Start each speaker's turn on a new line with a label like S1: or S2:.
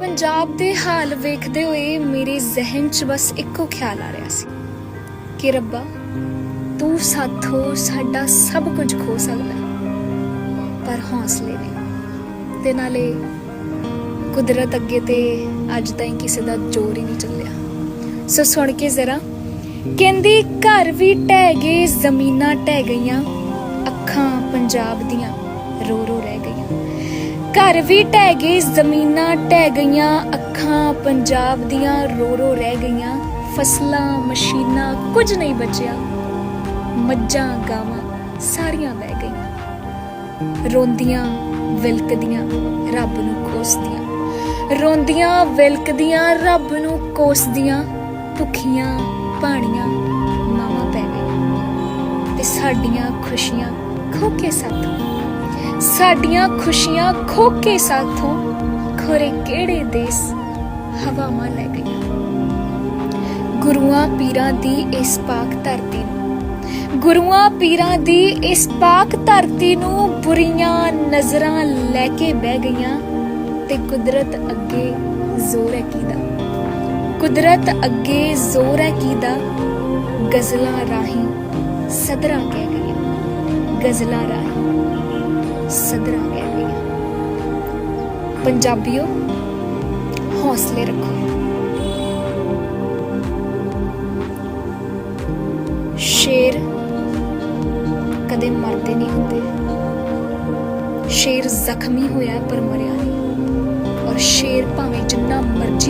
S1: ਪੰਜਾਬ ਦੇ ਹਾਲ ਵੇਖਦੇ ਹੋਏ ਮੇਰੇ ਜ਼ਿਹਨ 'ਚ ਬਸ ਇੱਕੋ ਖਿਆਲ ਆ ਰਿਹਾ ਸੀ ਕਿ ਰੱਬਾ, ਤੂੰ ਸਾਥੋਂ ਸਾਡਾ ਸਭ ਕੁਝ ਖੋ ਸਕਦਾ ਪਰ ਹੌਸਲੇ ਨੇ ਤੇ ਨਾਲੇ ਕੁਦਰਤ ਅੱਗੇ ਤੇ ਅੱਜ ਤਾਈਂ ਕਿਸੇ ਦਾ ਜ਼ੋਰ ਹੀ ਨਹੀਂ ਚੱਲਿਆ। ਸੋ ਸੁਣ ਕੇ ਜ਼ਰਾ, ਕਹਿੰਦੀ ਘਰ ਵੀ ਢਹਿ ਗਏ, ਜ਼ਮੀਨਾਂ ਢਹਿ ਗਈਆਂ, ਅੱਖਾਂ ਪੰਜਾਬ ਦੀਆਂ ਰੋ ਰੋ ਰਹਿ ਗਈਆਂ। ਘਰ ਵੀ ਢਹਿ ਗਏ, ਜ਼ਮੀਨਾਂ ਢਹਿ ਗਈਆਂ, ਅੱਖਾਂ ਪੰਜਾਬ ਦੀਆਂ ਰੋ ਰੋ ਰਹਿ ਗਈਆਂ, ਫਸਲਾਂ, ਮਸ਼ੀਨਾਂ ਕੁਝ ਨਹੀਂ ਬਚਿਆ, ਮੱਝਾਂ, ਗਾਵਾਂ ਸਾਰੀਆਂ ਬਹਿ ਗਈਆਂ। ਰੋਂਦੀਆਂ, ਵਿਲਕਦੀਆਂ, ਰੱਬ ਨੂੰ ਕੋਸਦੀਆਂ। ਰੋਂਦੀਆਂ, ਵਿਲਕਦੀਆਂ, ਰੱਬ ਨੂੰ ਕੋਸਦੀਆਂ, ਭੁੱਖੀਆਂ ਪਾਣੀਆਂ ਮਾਵਾਂ ਪੈ ਗਈਆਂ। ਤੇ ਸਾਡੀਆਂ ਖੁਸ਼ੀਆਂ ਖੋ ਕੇ ਸਾਥੋਂ ਸਾਡੀਆਂ ਖੁਸ਼ੀਆਂ ਖੋ ਕੇ ਸਾਥੋਂ ਖੋਰੇ ਕਿਹੜੇ ਦੇਸ ਹਵਾਵਾਂ ਲੈ ਗਈਆਂ। ਗੁਰੂਆਂ ਪੀਰਾਂ ਦੀ ਇਸ ਪਾਕ ਧਰਤੀ ਨੂੰ, ਗੁਰੂਆਂ ਪੀਰਾਂ ਦੀ ਇਸ ਪਾਕ ਧਰਤੀ ਨੂੰ ਬੁਰੀਆਂ ਨਜ਼ਰਾਂ ਲੈ ਕੇ ਬਹਿ ਗਈਆਂ ਤੇ ਕੁਦਰਤ ਅੱਗੇ ਜ਼ੋਰ ਹੈ ਕੀਦਾ ਕੁਦਰਤ ਅੱਗੇ ਜ਼ੋਰ ਹੈ ਕੀਦਾ ਗਜ਼ਲਾਂ ਰਾਹੀਂ ਸਦਰਾਂ ਕਹਿ ਗਈਆਂ। ਗਜ਼ਲਾਂ ਰਾਹੀਂ ਸਦਰਾਂ ਕਹਿ ਗਈਆਂ ਪੰਜਾਬੀਓ, ਹੌਸਲੇ ਰੱਖੋ। ਸ਼ੇਰ ਕਦੇ ਮਰਦੇ ਨਹੀਂ ਹੁੰਦੇ। ਸ਼ੇਰ ਜ਼ਖਮੀ ਹੋਇਆ ਪਰ ਮਰਿਆ ਨਹੀਂ। ਔਰ ਸ਼ੇਰ ਭਾਵੇਂ ਜਿੰਨਾ ਮਰਜ਼ੀ